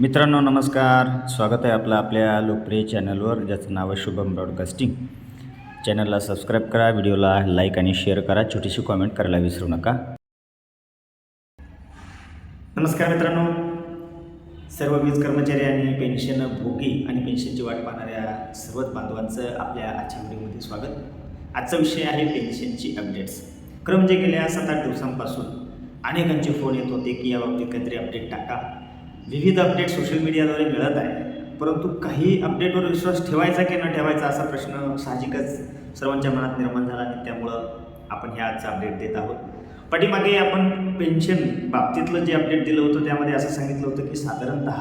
मित्रांनो नमस्कार. स्वागत आहे आपलं आपल्या लोकप्रिय चॅनलवर ज्याचं नाव आहे शुभम ब्रॉडकास्टिंग. चॅनलला सबस्क्राईब करा व्हिडिओला लाईक आणि शेअर करा छोटीशी कॉमेंट करायला विसरू नका. नमस्कार मित्रांनो. सर्व वीज कर्मचारी आणि पेन्शन भोगी आणि पेन्शनची वाट पाहणाऱ्या सर्वच बांधवांचं आपल्या आजच्या व्हिडिओमध्ये स्वागत. आजचा विषय आहे पेन्शनची अपडेट्स. खरं म्हणजे गेल्या सात आठ दिवसांपासून अनेकांचे फोन येत होते की या बाबतीत काहीतरी अपडेट टाका. विविध अपडेट सोशल मीडियाद्वारे मिळत आहे. परंतु काही अपडेटवर विश्वास ठेवायचा की न ठेवायचा असा प्रश्न साहजिकच सर्वांच्या मनात निर्माण झाला आणि त्यामुळं आपण ह्या आजचं अपडेट देत आहोत. पाठीमागे आपण पेन्शन बाबतीतलं जे अपडेट दिलं होतं त्यामध्ये असं सांगितलं होतं की साधारणत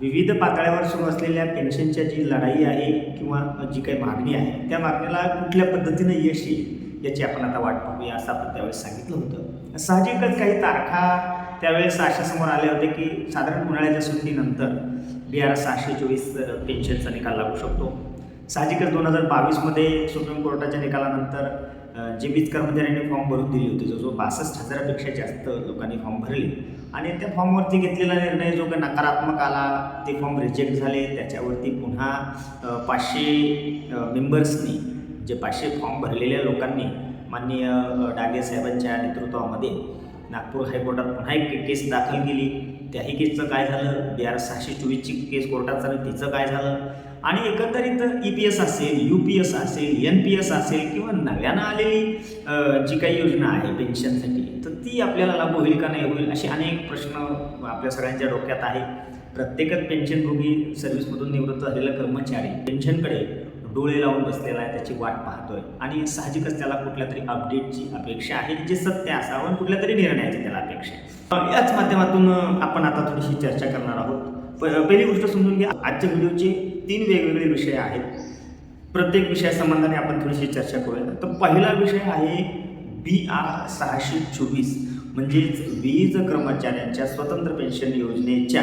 विविध पातळ्यावर सुरू असलेल्या पेन्शनच्या जी लढाई आहे किंवा जी काही मागणी आहे त्या मागणीला कुठल्या पद्धतीनं यश येईल याची आपण आता वाट पाहूया असं आपण त्यावेळेस सांगितलं होतं. साहजिकच काही तारखा त्यावेळेस अशा समोर आले होते की साधारण उन्हाळ्याच्या सुट्टीनंतर बी आर सहाशे चोवीस पेन्शनचा निकाल लागू शकतो. साहजिकच दोन हजार बावीसमध्ये सुप्रीम कोर्टाच्या निकालानंतर जे वीज कर्मचाऱ्यांनी फॉर्म भरून दिले होते जो जो बासष्ट हजारापेक्षा जास्त लोकांनी फॉर्म भरले. आणि त्या फॉर्मवरती घेतलेला निर्णय जो काही नकारात्मक आला ते फॉर्म रिजेक्ट झाले. त्याच्यावरती पुन्हा पाचशे मेंबर्सनी जे पाचशे फॉर्म भरलेल्या लोकांनी माननीय डागे साहेबांच्या नेतृत्वामध्ये नागपूर हायकोर्टात पुन्हा एक केस दाखल केली. त्याही केसचं काय झालं? बी आर सहाशे चोवीसची केस कोर्टात चालू तिचं काय झालं? आणि एकंदरीत ई पी एस असेल यू पी एस असेल एन पी एस असेल किंवा नव्यानं आलेली जी काही योजना आहे पेन्शनसाठी तर ती आपल्याला लागू होईल का नाही होईल असे अनेक प्रश्न आपल्या सगळ्यांच्या डोक्यात आहे. प्रत्येकच पेन्शनभोगी सर्व्हिसमधून निवृत्त झालेला कर्मचारी पेन्शनकडे डोळे लावून बसलेला आहे त्याची वाट पाहतोय. आणि साहजिकच त्याला कुठल्या तरी अपडेटची अपेक्षा आहे जे सत्य असावं आणि कुठल्या तरी निर्णयाची त्याला अपेक्षा आहे. याच माध्यमातून आपण आता थोडीशी चर्चा करणार आहोत. प- पहिली गोष्ट समजून घ्या आजच्या व्हिडिओचे तीन वेगवेगळे विषय आहेत. प्रत्येक विषयासंबंधाने आपण थोडीशी चर्चा करूया. तर पहिला विषय आहे बी आर सहाशे चोवीस. म्हणजेच वीज कर्मचाऱ्यांच्या स्वतंत्र पेन्शन योजनेच्या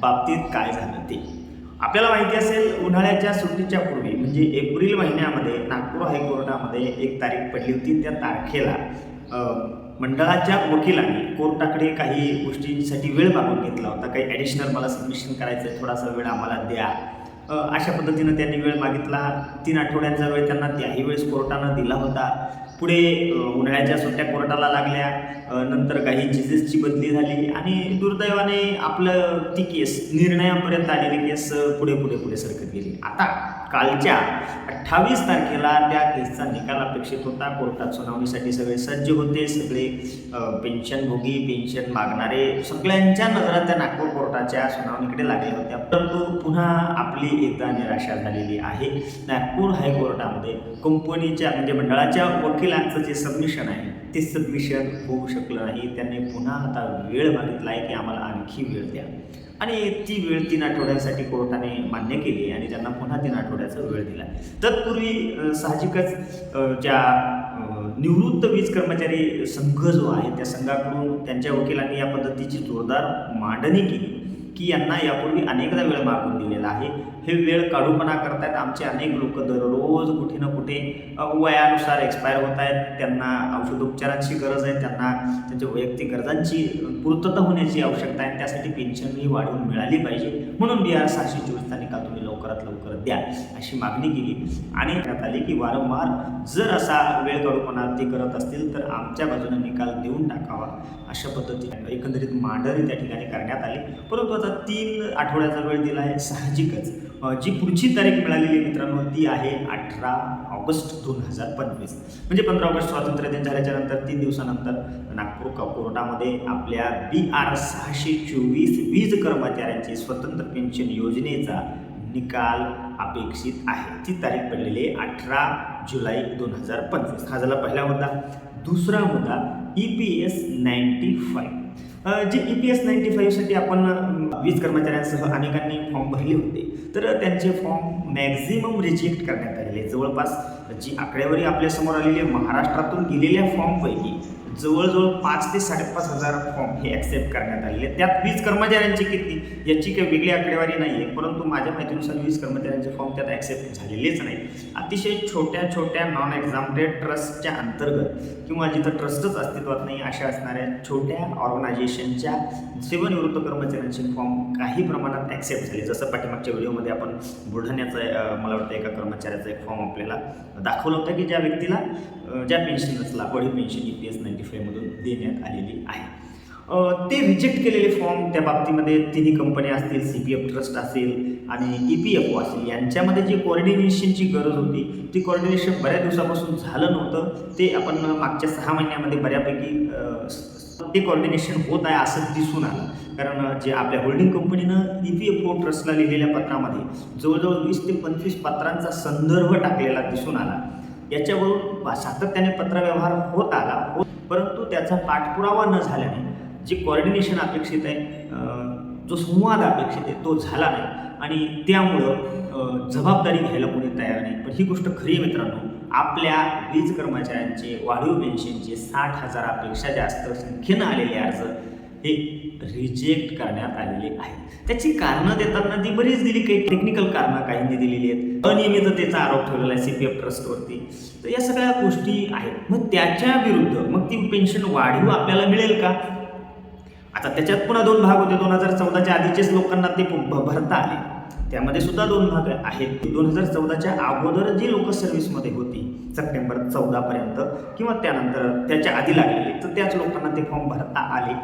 बाबतीत काय झालं ते? आपल्याला माहिती असेल उन्हाळ्याच्या सुट्टीच्या पूर्वी म्हणजे एप्रिल महिन्यामध्ये नागपूर हायकोर्टामध्ये एक तारीख पडली होती त्या तारखेला. मंडळाच्या वकिलांनी कोर्टाकडे काही गोष्टींसाठी वेळ मागून घेतला होता. काही ॲडिशनल मला सबमिशन करायचं आहे थोडासा वेळ आम्हाला द्या. अशा पद्धतीनं त्यांनी वेळ मागितला. तीन आठवड्यांचा वेळ त्यांना त्याही वेळेस कोर्टानं दिला होता. पुढे उन्हाळ्याच्या सुट्ट्या कोर्टाला लागल्या. नंतर काही जिजेसची बदली झाली आणि दुर्दैवाने आपलं ती केस निर्णयापर्यंत आलेली केस पुढे पुढे पुढे सरकत गेली. आता कालच्या अठ्ठावीस तारखेला त्या केसचा निकाल अपेक्षित होता. कोर्टात सुनावणीसाठी सगळे सज्ज होते. सगळे पेन्शनभोगी पेन्शन मागणारे सगळ्यांच्या नजरा त्या नागपूर कोर्टाच्या सुनावणीकडे लागल्या होत्या. परंतु पुन्हा आपली एकदा निराशा झालेली आहे. नागपूर हायकोर्टामध्ये कंपनीच्या म्हणजे मंडळाच्या वकिलांचं जे सबमिशन आहे ते सबमिशन होऊ शकलं नाही. त्यांनी पुन्हा आता वेळ मागितला आहे की आम्हाला आणखी वेळ द्या. आणि ती वेळ तीन आठवड्यांसाठी कोर्टाने मान्य केली आणि त्यांना पुन्हा तीन आठवड्याचा वेळ दिला तत्पूर्वी साहजिकच ज्या निवृत्त वीज कर्मचारी संघ जो आहे त्या संघाकडून त्यांच्या वकिलांनी या पद्धतीची जोरदार मांडणी केली की यांना यापूर्वी अनेकदा वेळ मागून दिलेला आहे. हे वेळ काढूपणा करतायत. आमचे अनेक लोक दररोज कुठे ना कुठे वयानुसार एक्सपायर होत आहेत त्यांना औषधोपचारांची गरज आहे. त्यांना त्यांच्या वैयक्तिक गरजांची पूर्तता होण्याची आवश्यकता आहे. त्यासाठी पेन्शन ही वाढवून मिळाली पाहिजे. म्हणून बी आर सहाशे चोवीसचा निकाल तुम्ही लवकरात लवकर द्या अशी मागणी केली. आणि त्यात आली की वारंवार जर असा वेळ काढूपणा ते करत असतील तर आमच्या बाजूने निकाल देऊन टाकावा अशा पद्धतीने. एकंदरीत मांडणी त्या ठिकाणी करण्यात आली. परंतु आता तीन आठवड्याचा वेळ दिला आहे साहजिकच. जी पुढची तारीख मिळालेली आहे मित्रांनो ती आहे अठरा ऑगस्ट दोन हजार पंचवीस. म्हणजे पंधरा ऑगस्ट स्वातंत्र्य दिन झाल्याच्यानंतर तीन दिवसानंतर नागपूर कोर्टामध्ये आपल्या बी आर सहाशे चोवीस वीज कर्मचाऱ्यांची स्वतंत्र पेन्शन योजनेचा निकाल अपेक्षित आहे. ती तारीख पडलेली आहे अठरा जुलै दोन हजार पंचवीस. हा झाला पहिला मुद्दा. दुसरा मुद्दा E P S ninety five. जे ई पी एस नाईन्टी फाईव्हसाठी आपण वीज कर्मचाऱ्यांसह अनेकांनी फॉर्म भरले होते. तर त्यांचे फॉर्म मॅक्झिमम रिजेक्ट करण्यात आलेले जवळपास जी आकडेवारी आपल्यासमोर आलेली आहे महाराष्ट्रातून गेलेल्या फॉर्मपैकी जवळजवळ पाच ते साडेपाच हजार फॉर्म हे ॲक्सेप्ट करण्यात आलेले आहेत. त्यात वीज कर्मचाऱ्यांची किती याची काही वेगळी आकडेवारी नाही आहे परंतु माझ्या माहितीनुसार वीज कर्मचाऱ्यांचे फॉर्म त्यात ॲक्सेप्ट झालेलेच नाही अतिशय छोट्या छोट्या नॉन एक्झामटेड ट्रस्टच्या अंतर्गत किंवा जिथं ट्रस्टच अस्तित्वात नाही अशा असणाऱ्या छोट्या ऑर्गनायझेशनच्या सेवानिवृत्त कर्मचाऱ्यांचे फॉर्म काही प्रमाणात ॲक्सेप्ट झाले जसं पाठीमागच्या व्हिडिओमध्ये आपण बुलढाण्याचा मला वाटतं एका कर्मचाऱ्याचा एक फॉर्म आपल्याला दाखवलं होतं की ज्या व्यक्तीला ज्या ज्या पेन्शनर्सला वडील pension E P S ninety फाईव्हमधून देण्यात आलेली आहे. ते रिजेक्ट केलेले फॉर्म त्या बाबतीमध्ये तिन्ही कंपन्या असतील सी पी एफ ट्रस्ट असेल आणि ई पी एफ ओ असेल यांच्यामध्ये जी कोऑर्डिनेशनची गरज होती ती कोऑर्डिनेशन बऱ्याच दिवसापासून झालं नव्हतं. ते आपण मागच्या सहा महिन्यामध्ये बऱ्यापैकी ते कोऑर्डिनेशन होत आहे असं दिसून आलं. कारण जे आपल्या होल्डिंग कंपनीनं ई पी एफ ओ ट्रस्टला लिहिलेल्या पत्रामध्ये जवळजवळ वीस ते पंचवीस पत्रांचा संदर्भ टाकलेला दिसून आला. याच्यावरून सातत्याने पत्रव्यवहार होत आला. परंतु त्याचा पाठपुरावा न झाल्याने जे कॉर्डिनेशन अपेक्षित आहे जो संवाद अपेक्षित आहे तो झाला नाही. आणि त्यामुळं जबाबदारी घ्यायला कोणी तयार नाही. पण ही गोष्ट खरी आहे मित्रांनो आपल्या वीज कर्मचाऱ्यांचे वाढीव पेन्शनचे साठ हजारापेक्षा जास्त संख्येनं आलेले अर्ज हे रिजेक्ट करण्यात आलेले आहेत. त्याची कारणं देताना ती बरीच दिली काही टेक्निकल कारणं काहींनी दिलेली आहेत. अनियमिततेचा आरोप ठेवलेला आहे सी पी एफ ट्रस्टवरती तर या सगळ्या गोष्टी आहेत. मग त्याच्या विरुद्ध मग ती पेन्शन वाढीव आपल्याला मिळेल का? आता त्याच्यात पुन्हा दोन भाग होते. दोन हजार चौदाच्या आधीचेच लोकांना ते भरता आले. त्यामध्ये सुद्धा दोन भाग आहेत. दोन हजार चौदाच्या अगोदर जी लोक सर्व्हिसमध्ये होती सप्टेंबर चौदापर्यंत किंवा त्यानंतर त्याच्या आधी लागलेले तर त्याच लोकांना ते फॉर्म भरता आले.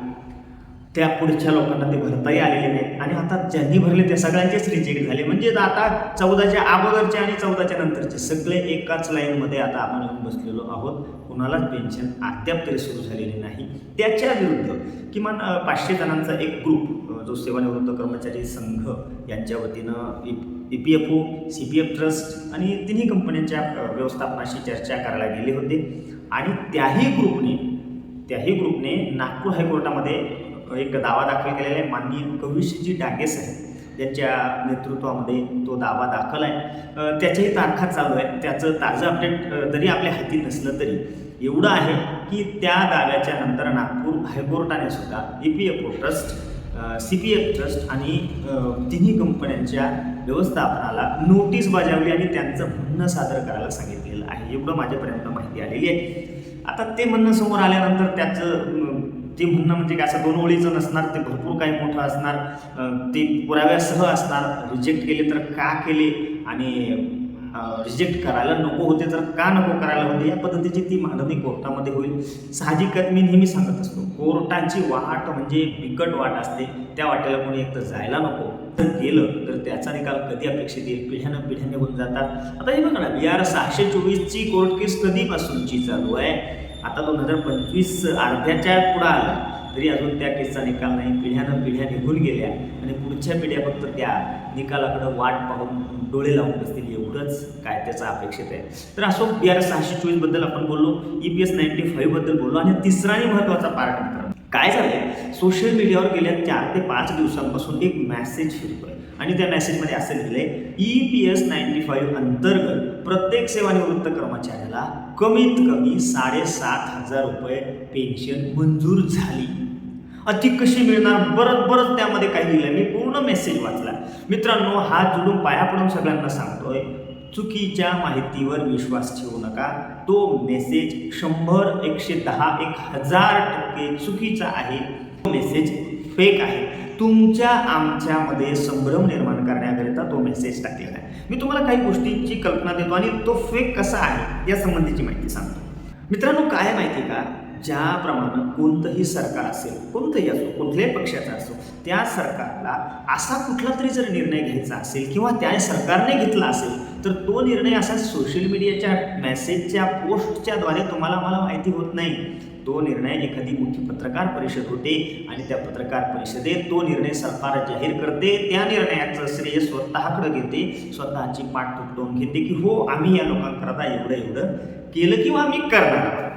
त्या पुढच्या लोकांना ते भरताही आलेले नाहीत. आणि आता ज्यांनी भरले त्या सगळ्यांचेच रिजेक्ट झाले. म्हणजे आता चौदाच्या अगोदरचे आणि चौदाच्या नंतरचे सगळे एकाच लाईनमध्ये आता आपण येऊन बसलेलो आहोत. कुणालाच पेन्शन अद्याप तरी सुरू झालेली नाही. त्याच्या विरुद्ध किमान पाचशे जणांचा एक ग्रुप जो सेवानिवृत्त कर्मचारी संघ यांच्या वतीनं E P F O C P F trust आणि तिन्ही कंपन्यांच्या व्यवस्थापनाशी चर्चा करायला गेले होते. आणि त्याही ग्रुपने त्याही ग्रुपने नागपूर हायकोर्टामध्ये एक दावा दाखल केलेला आहे. माननीय कविशजी डांगे साहेब त्यांच्या नेतृत्वामध्ये तो दावा दाखल आहे. त्याच्याही तारखा चालू आहे त्याचं ताजं अपडेट जरी आपल्या हाती नसलं तरी एवढं आहे की त्या दाव्याच्या नंतर नागपूर हायकोर्टाने सुद्धा E P F O trust C P F trust आणि तिन्ही कंपन्यांच्या व्यवस्थापनाला नोटीस बजावली आणि त्यांचं म्हणणं सादर करायला सांगितलेलं आहे. एवढं माझ्यापर्यंत माहिती आलेली आहे. आता ते म्हणणं समोर आल्यानंतर त्याचं ते म्हणणं म्हणजे काय असं दोन ओळीचं नसणार ते भरपूर काही मोठं असणार ते पुराव्यासह असणार. रिजेक्ट केले तर का केले आणि रिजेक्ट करायला नको होते तर का नको करायला होते? या पद्धतीची ती मांडणी कोर्टामध्ये होईल. साहजिकच मी नेहमी सांगत असतो कोर्टाची वाट म्हणजे बिकट वाट असते. त्या वाटेला कोणी एकतर जायला नको. तर गेलं तर त्याचा निकाल कधी अपेक्षित येईल? पिढ्यानं पिढ्या निघून जातात. आता हे बघा ना बी आर सहाशे चोवीसची कोर्ट केस कधीपासूनची चालू आहे? आता दोन हजार पंचवीस अर्ध्याच्या पुढं आलं तरी अजून त्या केसचा निकाल नाही. पिढ्यानं पिढ्या निघून गेल्या आणि पुढच्या पिढ्या फक्त त्या निकालाकडं वाट पाहून डोळे लावून बसतील एवढंच काय त्याचं अपेक्षित आहे. तर असो बी आर सहाशे चोवीसबद्दल आपण बोललो ई पी एस नाईन्टी फाईव्हबद्दल बोललो आणि तिसरा महत्त्वाचा पार्ट मित्रांनो काय झालंय? सोशल मीडियावर गेल्या चार ते पाच दिवसांपासून एक मॅसेज फिरतोय आणि त्या मेसेजमध्ये असं लिहिलंय E P S ninety five अंतर्गत प्रत्येक सेवानिवृत्त कर्मचाऱ्याला कमीत कमी साडेसात हजार रुपये पेन्शन मंजूर झाली. अति कशी मिळणार? बरंच बरंच त्यामध्ये काही लिहिलं मी पूर्ण मेसेज वाचला. मित्रांनो हा जुलूम पाया पडून सगळ्यांना सांगतोय चुकीच्या माहितीवर विश्वास ठेवू नका. तो मेसेज शंभर एकशे दहा एक हजार टक्के चुकीचा आहे. तो मेसेज फेक आहे. तुमच्या आमच्यामध्ये संभ्रम निर्माण करा. मेसेज टाकलेला आहे. मी तुम्हाला काही गोष्टींची कल्पना देतो आणि तो फेक कसा आहे या संबंधीची माहिती सांगतो. मित्रांनो काय माहिती आहे का? ज्याप्रमाणे कोणतंही सरकार असेल कोणतंही असो कुठल्याही पक्षाचा असो त्या सरकारला असा कुठला तरी जर निर्णय घ्यायचा असेल किंवा त्या सरकारने घेतला असेल तर तो निर्णय असा सोशल मीडियाच्या मेसेजच्या पोस्टच्या द्वारे तुम्हाला मला माहिती होत नाही. तो निर्णय एखादी मोठी पत्रकार परिषद होते आणि त्या पत्रकार परिषदेत तो निर्णय सरकार जाहीर करते. त्या निर्णयाचं श्रेय स्वतःकडे घेते. स्वतःची पाठ तुटवून घेते की हो आम्ही या लोकांकरता एवढं एवढं केलं किंवा आम्ही करणार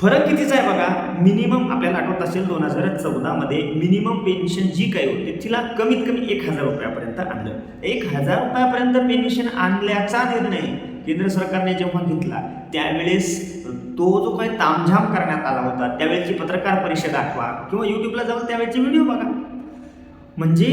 फरक कितीचा आहे बघा? मिनिमम आपल्याला आठवत असेल दोन हजार चौदामध्ये मिनिमम पेन्शन जी काही होती तिला कमीत कमी एक हजार रुपयापर्यंत आणलं. एक हजार रुपयापर्यंत पेन्शन आणल्याचा निर्णय केंद्र सरकारने जेव्हा घेतला त्यावेळेस तो जो काही तामझाम करण्यात आला होता त्यावेळेची पत्रकार परिषद आठवा किंवा यूट्यूबला जाऊन त्यावेळेचे व्हिडिओ बघा. म्हणजे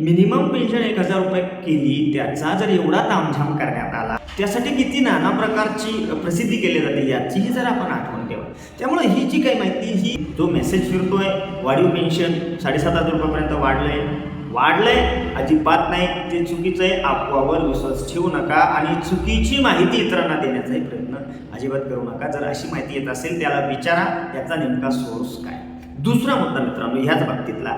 मिनिमम पेन्शन एक हजार रुपये केली त्याचा जर एवढा तामझाम करण्यात आला त्यासाठी किती नाना प्रकारची प्रसिद्धी केली जाते याचीही जर आपण आठवण ठेवा. त्यामुळे ही जी काही माहिती ही जो मेसेज फिरतोय वाढीव पेन्शन साडेसात हजार रुपयापर्यंत वाढलंय. वाढलंय अजिबात नाही. ते चुकीचं आहे अफवावर विश्वास ठेवू नका आणि चुकीची माहिती इतरांना देण्याचाही प्रयत्न अजिबात करू नका. जर अशी माहिती येत असेल त्याला विचारा. याचा नेमका सोर्स काय? दुसरा मुद्दा मित्रांनो ह्याच बाबतीतला.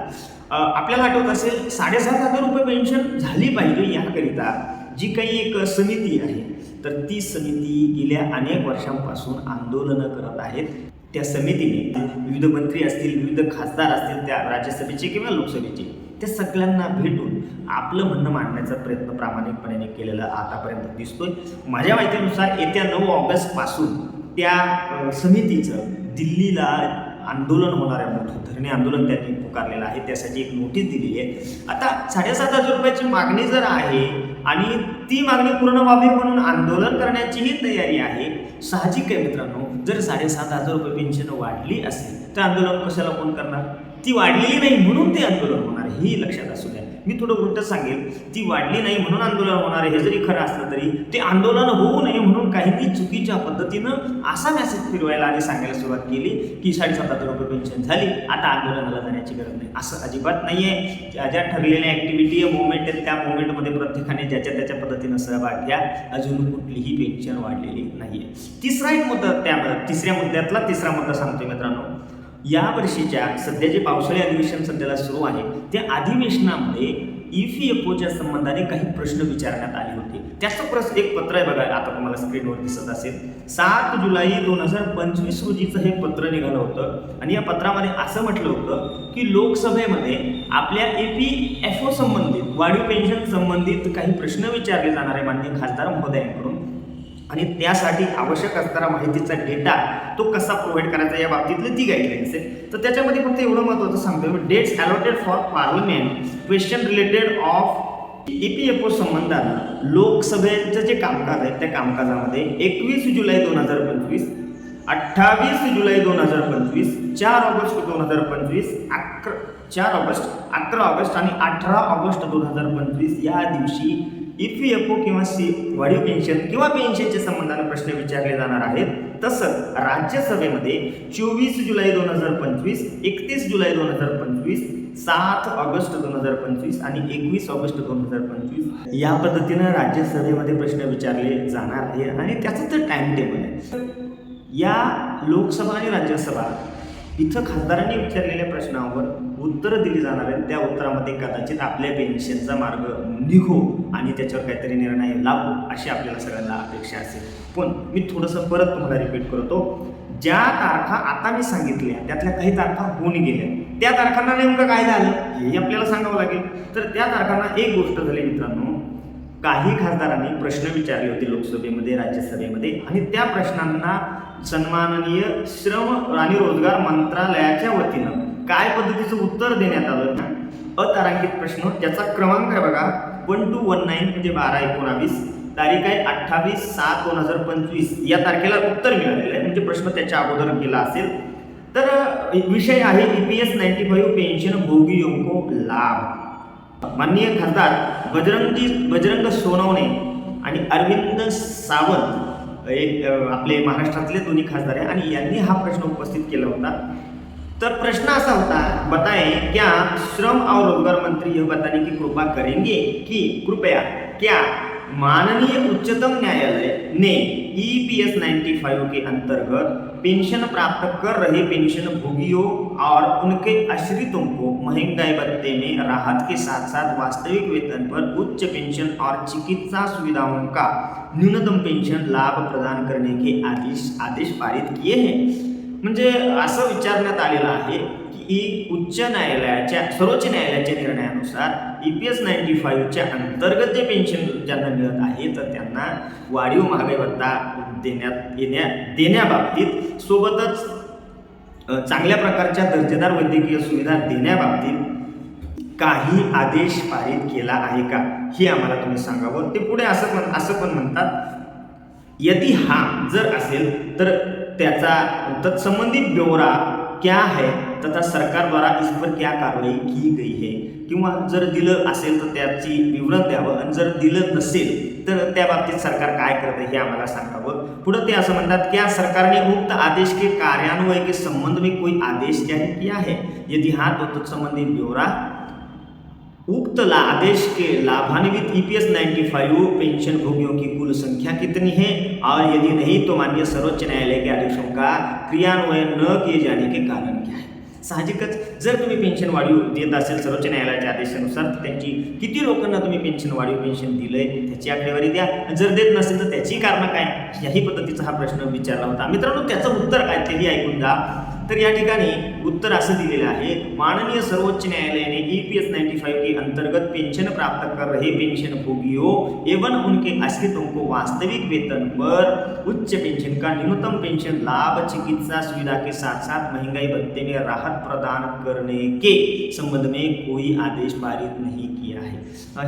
आपल्याला आठवत असेल साडेसात हजार रुपये पेन्शन झाली पाहिजे याकरिता जी काही एक समिती आहे. तर ती समिती गेल्या अनेक वर्षांपासून आंदोलनं करत आहेत. त्या समितीने विविध मंत्री असतील विविध खासदार असतील त्या राज्यसभेचे किंवा लोकसभेचे. त्या सगळ्यांना भेटून आपलं म्हणणं मांडण्याचा प्रयत्न प्रामाणिकपणे केलेला आतापर्यंत दिसतोय. माझ्या माहितीनुसार येत्या नऊ ऑगस्टपासून त्या समितीचं दिल्लीला आंदोलन होणार आहे. मोठं धरणे आंदोलन त्यांनी पुकारलेलं आहे. त्यासाठी एक नोटीस दिलेली आहे. आता साडेसात हजार रुपयाची मागणी जर आहे आणि ती मागणी पूर्ण व्हावी म्हणून आंदोलन करण्याचीही तयारी आहे साहजिक आहे मित्रांनो. जर साडेसात हजार रुपये पेन्शन वाढली असेल तर आंदोलन कशाला कोण करणार? ती वाढलेली नाही म्हणून ते आंदोलन होणार आहे ही लक्षात असू द्या. मी थोडं उलट सांगेल ती वाढली नाही म्हणून आंदोलन होणार आहे हे जरी खरं असलं तरी ते आंदोलन होऊ नये म्हणून काहींनी चुकीच्या पद्धतीनं असा मेसेज फिरवायला आणि सांगायला सुरुवात केली की साडेसात हजार रुपये पेन्शन झाली आता आंदोलनाला जाण्याची गरज नाही. असं अजिबात नाही आहे ज्या ज्या ठरलेल्या ॲक्टिव्हिटी आहे मुवमेंट आहेत त्या मुवमेंटमध्ये प्रत्येकाने ज्याच्या त्याच्या पद्धतीनं सहभाग घ्या. अजून कुठलीही पेन्शन वाढलेली नाही आहे तिसरा एक मुद्दा त्या तिसऱ्या मुद्द्यातला तिसरा मुद्दा सांगतोय मित्रांनो. या वर्षीच्या सध्या जे पावसाळी अधिवेशन सध्याला सुरू आहे त्या अधिवेशनामध्ये ई एफ ओच्या संबंधाने काही प्रश्न विचारण्यात आले होते. त्याचं प्रस एक पत्र आहे बघा आता तुम्हाला स्क्रीनवर दिसत असेल. सात जुलै दोन हजार पंचवीस रोजीचं हे पत्र निघालं होतं आणि या पत्रामध्ये असं म्हटलं होतं की लोकसभेमध्ये आपल्या ए पी एफ ओ संबंधित वाढीव पेन्शन संबंधित काही प्रश्न विचारले जाणार आहे माननीय खासदार महोदयांकडून आणि त्यासाठी आवश्यक असणारा माहितीचा डेटा तो कसा प्रोव्हाइड करायचा या बाबतीतली ती गाईडलाईन्स आहे तर त्याच्यामध्ये फक्त एवढं महत्त्वाचं सांगतोय dates allotted for parliament question related of E P F O संबंधात लोकसभेचं जे कामकाज आहे त्या कामकाजामध्ये एकवीस जुलै दोन हजार पंचवीस अठ्ठावीस जुलै दोन हजार पंचवीस चार ऑगस्ट दोन हजार पंचवीस अकरा चार ऑगस्ट अकरा ऑगस्ट आणि अठरा ऑगस्ट दोन हजार पंचवीस या दिवशी ई पी एफ ओ किंवा सी वाढीव पेन्शन किंवा पेन्शनच्या संबंधाने प्रश्न विचारले जाणार आहेत. तसंच राज्यसभेमध्ये चोवीस जुलै दोन हजार पंचवीस एकतीस जुलै दोन हजार पंचवीस सात ऑगस्ट दोन हजार पंचवीस आणि एकवीस ऑगस्ट दोन हजार पंचवीस या पद्धतीनं राज्यसभेमध्ये प्रश्न विचारले जाणार आहे. आणि त्याचं तर टाइम टेबल आहे. या लोकसभा आणि राज्यसभा इथं खासदारांनी विचारलेल्या प्रश्नावर उत्तरं दिली जाणार आहेत. त्या उत्तरामध्ये कदाचित आपल्या पेन्शनचा मार्ग निघो आणि त्याच्यावर काहीतरी निर्णय लागू अशी आपल्याला सगळ्यांना अपेक्षा असेल. पण मी थोडंसं परत तुम्हाला रिपीट करतो. ज्या तारखा आता मी सांगितल्या त्यातल्या काही तारखा होऊन गेल्या. त्या तारखांना नेमकं काय झालं? हेही आपल्याला सांगावं लागेल. तर त्या तारखांना एक गोष्ट झाली मित्रांनो. काही खासदारांनी प्रश्न विचारले होते लोकसभेमध्ये राज्यसभेमध्ये आणि त्या प्रश्नांना सन्माननीय श्रम आणि रोजगार मंत्रालयाच्या वतीनं काय पद्धतीचं उत्तर देण्यात आलं अतारांकित प्रश्न. त्याचा क्रमांक आहे बघा. वन टू वन नाईन म्हणजे बारा एकोणावीस. तारीख आहे अठ्ठावीस सात दोन हजार पंचवीस. या तारखेला उत्तर मिळालेलं आहे. म्हणजे प्रश्न त्याच्या अगोदर गेला असेल. तर विषय आहे E P S ninety five pension भोगी योंको लाभ माननीय खासदार बजरंगजी बजरंग सोनवणे आणि अरविंद सावंत एक आपले महाराष्ट्रातले दोन्ही खासदार आहे आणि यांनी हा प्रश्न उपस्थित केला होता. तर प्रश्न ऐसा होता, बताएँ, क्या श्रम और रोज़गार मंत्री यह बताने की कृपा करेंगे कि कृपया, क्या माननीय उच्चतम न्यायालय ने E P S ninety five के अंतर्गत पेंशन प्राप्त कर रहे पेंशन भोगियों और उनके आश्रितों को महँगाई भत्ते में राहत के साथ साथ वास्तविक वेतन पर उच्च पेंशन और चिकित्सा सुविधाओं का न्यूनतम पेंशन लाभ प्रदान करने के आदेश आदेश पारित किए हैं? म्हणजे असं विचारण्यात आलेलं आहे की ई उच्च न्यायालयाच्या सर्वोच्च न्यायालयाच्या निर्णयानुसार ई पी एस नाईन्टी फाईव्हच्या अंतर्गत जे पेन्शन ज्यांना मिळत आहे तर त्यांना वाढीव महागाई भत्ता देण्यात येण्या देण्याबाबतीत सोबतच चांगल्या प्रकारच्या दर्जेदार वैद्यकीय सुविधा देण्याबाबतीत काही आदेश पारित केला आहे का? हे आम्हाला तुम्ही सांगावं. ते पुढे असं पण असं पण म्हणतात. यदि हा जर असेल तर त्याचा तत्संबंधित ब्यौरा क्या है? तथा सरकार द्वारा इस पर क्या कारवाई की गई है? किंवा जर दिलं असेल तर त्याची विवरण द्यावं आणि जर दिलं नसेल तर त्या बाबतीत सरकार काय करतं हे आम्हाला सांगावं. पुढं ते असं म्हणतात क्या सरकारने उक्त आदेश के कार्यान्वय के संबंध में कोई आदेश जारी किया है? यदि हाँ तो तत्संबंधित ब्यौरा उक्त ला आदेश के लाभान्वित E P S five pension भोगियों की कुल संख्या कितनी है? और यदि नहीं तो माननीय सर्वोच्च न्यायालय के आदेशों का क्रियान्वयन न किए जाने के कारण क्या है? साहजिकच जर तुम्ही पेन्शन वाढीव देत असेल सर्वोच्च न्यायालयाच्या आदेशानुसार त्यांची किती लोकांना तुम्ही पेन्शन वाढीव पेन्शन दिलंय त्याची आकडेवारी द्या. जर देत नसेल तर त्याची कारणं काय? याही पद्धतीचा हा प्रश्न विचारला होता. मित्रांनो त्याचं उत्तर काय? तेही ऐकून जा तर या ठिकाणी उत्तर असं दिलेलं आहे माननीय सर्वोच्च न्यायालय ने E P S ninety five के अंतर्गत पेंशन प्राप्त कर रहे पेंशन भोगियों एवं उनके आश्रितों को वास्तविक वेतन पर उच्च पेंशन का न्यूनतम पेंशन लाभ चिकित्सा सुविधा के साथ साथ महंगाई भत्ते में राहत प्रदान करने के संबंध में कोई आदेश पारित नहीं किया है।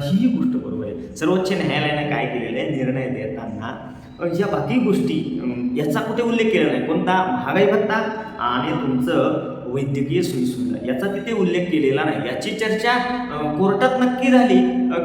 ही गोष्ट बरोबर आहे. सर्वोच्च न्यायालयाने काय केलेलं आहे? निर्णय देताना या बाकी गोष्टी याचा कुठे उल्लेख केला नाही. कोणता? महागाई भत्ता आणि तुमचं वैद्यकीय सोयीसुविधा याचा तिथे उल्लेख केलेला नाही. याची चर्चा कोर्टात नक्की झाली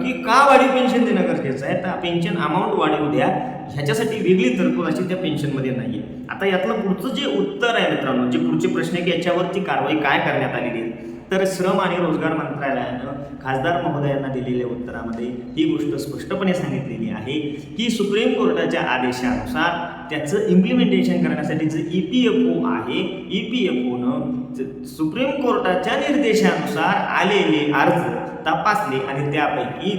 की का वाढीव पेन्शन देणं गरजेचं आहे? तर पेन्शन अमाऊंट वाढीव द्या. ह्याच्यासाठी वेगळी तरतूद अशी त्या पेन्शनमध्ये नाही आहे आता यातलं पुढचं जे उत्तर आहे मित्रांनो जे पुढचे प्रश्न आहे की याच्यावरती कारवाई काय करण्यात आलेली आहे? तर श्रम आणि रोजगार मंत्रालयानं खासदार महोदयांना दिलेल्या उत्तरामध्ये ही गोष्ट स्पष्टपणे सांगितलेली आहे की सुप्रीम कोर्टाच्या आदेशानुसार त्याचं इम्प्लिमेंटेशन करण्यासाठी जे ई पी एफ ओ आहे ई पी एफ ओनं सुप्रीम कोर्टाच्या निर्देशानुसार आलेले अर्ज तपासले आणि त्यापैकी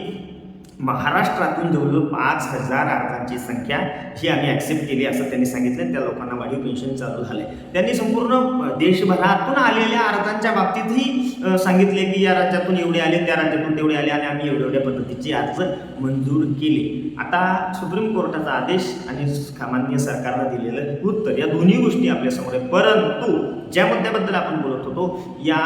महाराष्ट्रातून जवळजवळ पाच हजार अर्जांची संख्या ही आम्ही ॲक्सेप्ट केली असं त्यांनी सांगितलं त्या लोकांना वाढीव पेन्शन चालू झाले त्यांनी संपूर्ण देशभरातून आलेल्या अर्जांच्या बाबतीतही सांगितले की या राज्यातून एवढे आले त्या राज्यातून तेवढे आले आणि आम्ही एवढ्या एवढ्या पद्धतीची अर्ज मंजूर केली. आता सुप्रीम कोर्टाचा आदेश आणि सामान्य सरकारनं दिलेलं उत्तर या दोन्ही गोष्टी आपल्यासमोर आहेत. परंतु ज्या मुद्द्याबद्दल आपण बोलत होतो या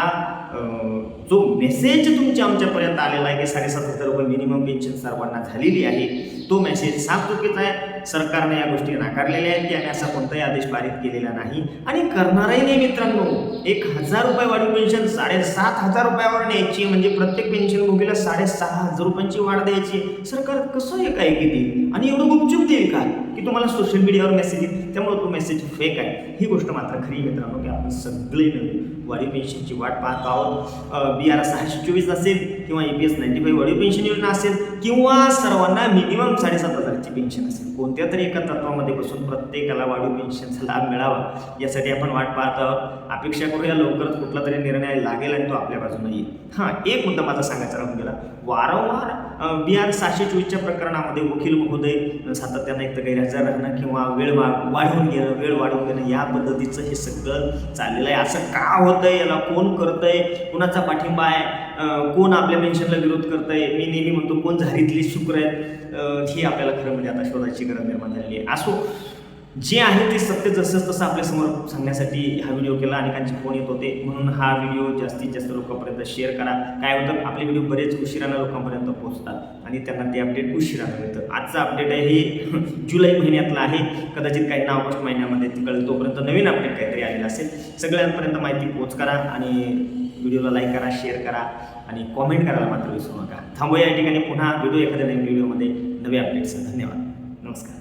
जो मेसेज तुमच्या आमच्यापर्यंत आलेला आहे की साडेसात हजार रुपये मिनिमम पेन्शन सर्वांना झालेली आहे तो मेसेज साफ चुकीचा आहे. सरकारने या गोष्टी नाकारलेल्या आहेत की आम्ही असा कोणताही आदेश पारित केलेला नाही. आणि करणारही नाही मित्रांनो. एक हजार रुपये वाढीव पेन्शन साडेसात हजार रुपयावर न्यायची म्हणजे प्रत्येक पेन्शन भोगीला साडेसहा हजार रुपयांची वाढ द्यायची सरकार कसं एक आहे देईल आणि एवढं गुपचूप देईल का? की तुम्हाला सोशल मीडियावर मेसेज येईल त्यामुळे तो मेसेज फेक आहे. ही गोष्ट मात्र खरी मित्रांनो की आपण सगळे वाढीव पेन्शनची वाट पाहत आहोत. बी आर सहाशे चोवीस असेल किंवा E P S ninety five वाढीव पेन्शन योजना असेल किंवा सर्वांना मिनिमम साडेसात हजाराची पेन्शन असेल. कोणत्या तरी एका तत्वामध्ये बसून प्रत्येकाला वाढीव पेन्शनचा लाभ मिळावा यासाठी आपण वाट पाहत आहोत. अपेक्षा करूया लवकरच कुठला तरी निर्णय लागेल आणि तो आपल्या बाजूने येईल. हां एक मुद्दा माझा सांगायचा राहून गेला. वारंवार बी आर सहाशे चोवीसच्या प्रकरणामध्ये वकील महोदय सातत्यानं एकतर गैरहजर राहणं किंवा वेळ वा वाढवून घेणं वेळ वाढवून घेणं या पद्धतीचं हे सगळं चाललेलं आहे. असं का होतंय? याला कोण करतंय? कुणाचा पाठिंबा आहे? कोण आपल्या पेन्शनला विरोध करतंय? मी नेहमी म्हणतो कोण झारीतली शुक्र आहेत? ही आपल्याला खरं म्हणजे आता शोधायची गरज निर्माण झालेली आहे. असो जे आहे ते सत्य जसं तसं आपल्यासमोर सांगण्यासाठी हा व्हिडिओ केला. अनेकांचे फोन येत होते. म्हणून हा व्हिडिओ जास्तीत जास्त लोकांपर्यंत शेअर करा. काय होतं? आपले व्हिडिओ बरेच उशिरानं लोकांपर्यंत पोहोचतात. आणि त्यांना ते अपडेट उशिरानं मिळतं. आजचं अपडेट आहे हे जुलै महिन्यातलं आहे. कदाचित काही ना ऑगस्ट महिन्यामध्ये तिकडे तोपर्यंत नवीन अपडेट काहीतरी आलेलं असेल. सगळ्यांपर्यंत माहिती पोच करा आणि व्हिडिओला लाईक करा शेअर करा आणि कॉमेंट करायला मात्र विसरू नका. थांबूया या ठिकाणी. पुन्हा व्हिडिओ एखाद्या नवीन व्हिडिओमध्ये नवे अपडेट्स धन्यवाद. नमस्कार.